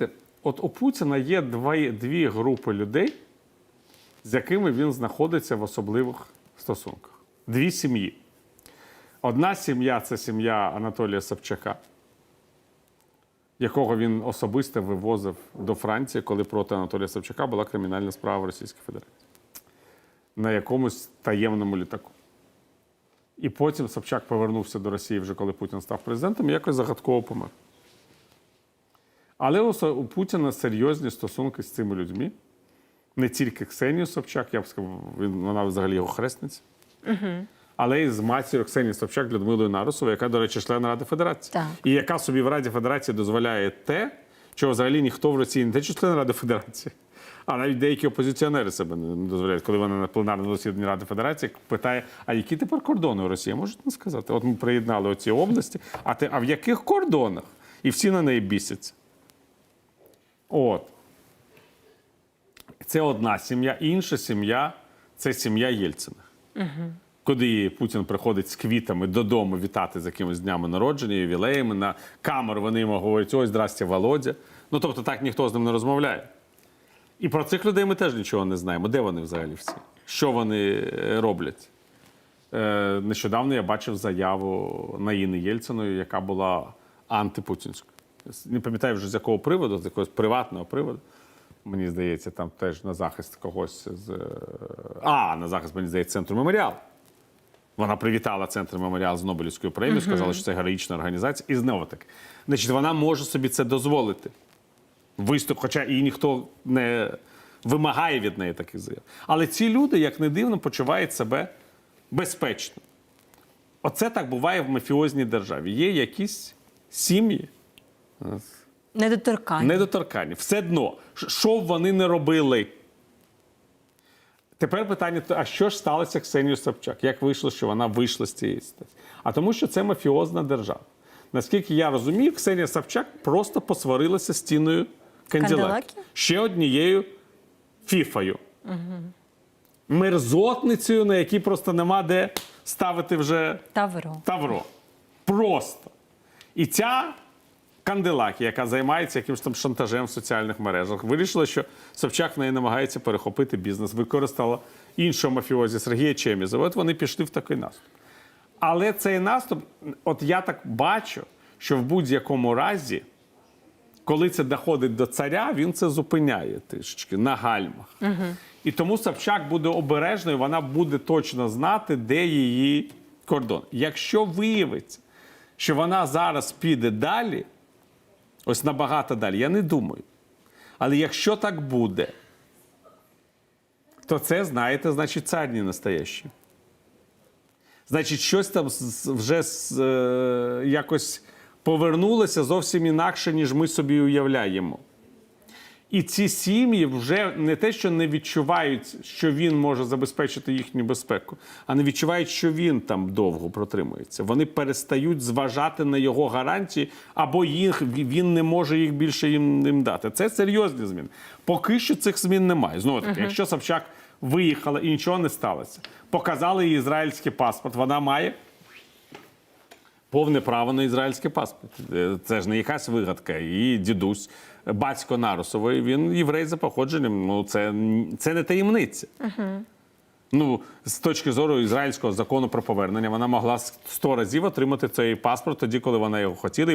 розумієте, от у Путіна є дві, дві групи людей, з якими він знаходиться в особливих стосунках. Дві сім'ї. Одна сім'я це сім'я Анатолія Собчака, якого він особисто вивозив до Франції, коли проти Анатолія Собчака була кримінальна справа в Російській Федерації. На якомусь таємному літаку. І потім Собчак повернувся до Росії, вже коли Путін став президентом, і якось загадково помер. Але у Путіна серйозні стосунки з цими людьми. Не тільки Ксенію Собчак, я б сказав, він, вона взагалі його хресниця. Але і з матір'ю Ксенії Собчак Людмилою Нарусовою, яка, до речі, член Ради Федерації. Так. І яка собі в Раді Федерації дозволяє те, чого взагалі ніхто в Росії не те, що член Ради Федерації, а навіть деякі опозиціонери себе не дозволяють, коли вони на пленарному засіданні Ради Федерації питає: а які тепер кордони у Росії? Можете не сказати? От ми приєднали оці області, а ти а в яких кордонах? І всі на неї бісяться. От. Це одна сім'я. Інша сім'я це сім'я Єльцина. Куди Путін приходить з квітами додому вітати з якимись днями народження, ювілеями, на камеру вони йому говорять: ой, здрасте, Володя. Ну тобто так ніхто з ним не розмовляє. І про цих людей ми теж нічого не знаємо. Де вони взагалі всі? Що вони е, роблять? Е, нещодавно я бачив заяву Наїни Єльциної, яка була антипутінською. Не пам'ятаю вже з якого приводу, з якогось приватного приводу. Мені здається, там теж на захист когось з. е, А, на захист, мені здається, центру меморіал. Вона привітала центр меморіал з Нобелівською премією, сказала, що це героїчна організація. І знову таки, значить, вона може собі це дозволити. Виступ, хоча і ніхто не вимагає від неї таких заяв. Але ці люди, як не дивно, почувають себе безпечно. Оце так буває в мафіозній державі. Є якісь сім'ї, Недоторкання. недоторканні. Все дно. Що б вони не робили? Тепер питання: а що ж сталося Ксенію Собчак? Як вийшло, що вона вийшла з цієї ситуації? А тому, що це мафіозна держава. Наскільки я розумію, Ксенія Собчак просто посварилася з тіною. Канделакі? Ще однією фіфою. Мерзотницею, на якій просто нема де ставити вже Тавро. Тавро. Просто. І ця Канделакі, яка займається якимось там шантажем в соціальних мережах, вирішила, що Собчак в неї намагається перехопити бізнес, використала іншого мафіозі Сергія Чемізова. От вони пішли в такий наступ. Але цей наступ, от я так бачу, що в будь-якому разі, коли це доходить до царя, він це зупиняє трішечки на гальмах. І тому Собчак буде обережною, вона буде точно знати, де її кордон. Якщо виявиться, що вона зараз піде далі, ось набагато далі, я не думаю. Але якщо так буде, то це, знаєте, значить, цар не настоящий. Значить, щось там вже е, якось повернулося зовсім інакше, ніж ми собі уявляємо. І ці сім'ї вже не те, що не відчувають, що він може забезпечити їхню безпеку, а не відчувають, що він там довго протримується. Вони перестають зважати на його гарантії, або їх він не може їх більше їм, їм дати. Це серйозні зміни. Поки що цих змін немає. Знову таки, якщо Собчак виїхала і нічого не сталося, показали їй ізраїльський паспорт, вона має повне право на ізраїльський паспорт. Е, Це ж не якась вигадка. І дідусь, батько Нарусової, він єврей за походженням. Ну, це, це не таємниця. Ну, з точки зору ізраїльського закону про повернення, вона могла сто разів отримати цей паспорт тоді, коли вона його хотіла.